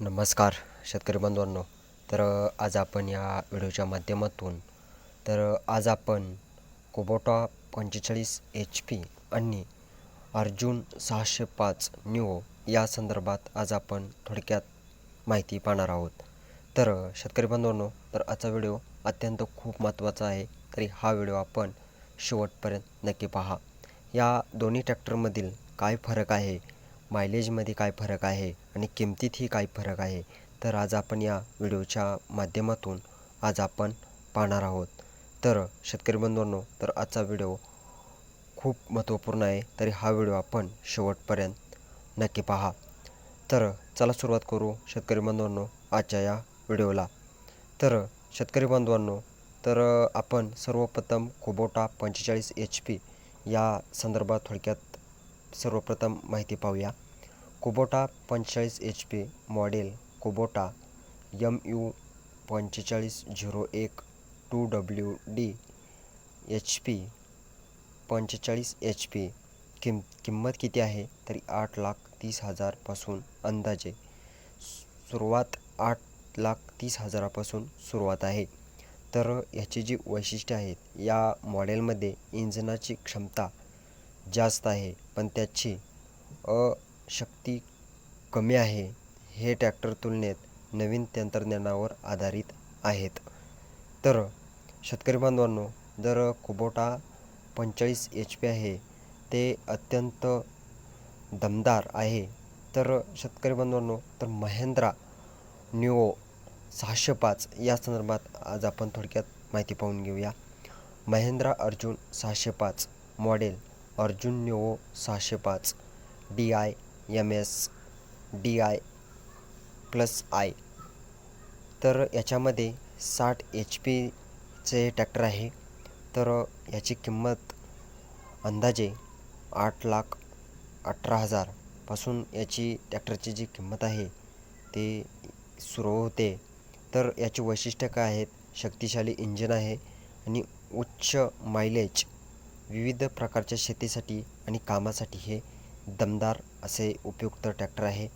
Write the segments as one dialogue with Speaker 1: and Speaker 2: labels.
Speaker 1: नमस्कार शेतकरी बांधवांनो तर आज आपण या व्हिडिओच्या माध्यमातून तर आज आपण कुबोटा पंचेचाळीस एच पी आणि अर्जुन सहाशे पाच न्यू या संदर्भात आज आपण थोडक्यात माहिती पाहणार आहोत. तर शेतकरी बांधवांनो तर आजचा व्हिडिओ अत्यंत खूप महत्त्वाचा आहे तरी हा व्हिडिओ आपण शेवटपर्यंत नक्की पहा. या दोन्ही ट्रॅक्टरमधील काय फरक आहे मायलेजमध्ये काय फरक आहे आणि किमतीतही काय फरक आहे तर आज आपण या व्हिडिओच्या माध्यमातून आज आपण पाहणार आहोत. तर शेतकरी बंधूंनो तर आजचा व्हिडिओ खूप महत्त्वपूर्ण आहे तरी हा व्हिडिओ आपण शेवटपर्यंत नक्की पहा. तर चला सुरुवात करू शेतकरी बांधवांनो आजच्या या व्हिडिओला. तर शेतकरी बांधवांनो तर आपण सर्वप्रथम कुबोटा पंचेचाळीस एच पी या संदर्भात थोडक्यात सर्वप्रथम माहिती पाहूया. कुबोटा पंचेचाळीस H P model Kubota M U पंचेचाळीस झिरो एक two W D H P पंचेचाळीस एच पी किम किंमत किती आहे? तरी आठ लाख तीस हजारपासून अंदाजे सुरुवात आठ लाख तीस हजारापासून सुरुवात आहे. तर ह्याची जी वैशिष्ट्ये आहेत या मॉडेलमध्ये इंजनाची क्षमता जास्त आहे पण त्याची अशक्ती कमी आहे. हे ट्रॅक्टर तुलनेत नवीन तंत्रज्ञानावर आधारित आहेत. तर शेतकरी बांधवांनो जर कुबोटा पंचेचाळीस एच पी आहे ते अत्यंत दमदार आहे. तर शेतकरी बांधवांनो तर महेंद्रा न्यूओ सहाशे पाच या संदर्भात आज आपण थोडक्यात माहिती पाहून घेऊया. महेंद्रा अर्जुन सहाशे पाच मॉडेल अर्जुन न्यूओ सहाशे पाच D I M S D I plus I. तर याच्यामध्ये साठ एच पीचे ट्रॅक्टर आहे. तर याची किंमत अंदाजे आठ लाख अठरा हजारपासून याची ट्रॅक्टरची जी किंमत आहे ते सुरू होते. तर याची वैशिष्ट्य काय आहेत? शक्तिशाली इंजिन आहे आणि उच्च मायलेज विविध प्रकारच्या शेतीसाठी आणि कामासाठी हे दमदार असे उपयुक्त ट्रॅक्टर आहे.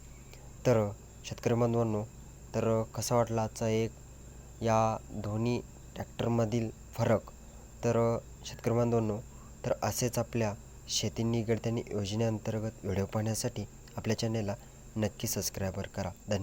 Speaker 1: तर शेतकरी बांधवांनो तर कसा वाटला आजचा एक या दोन्ही ट्रॅक्टरमधील फरक? तर शेतकरी बांधवांनो तर असेच आपल्या शेती निगडत्याने योजनेअंतर्गत व्हिडिओ पाहण्यासाठी आपल्या चॅनेलला नक्की सबस्क्रायबर करा. धन्यवाद.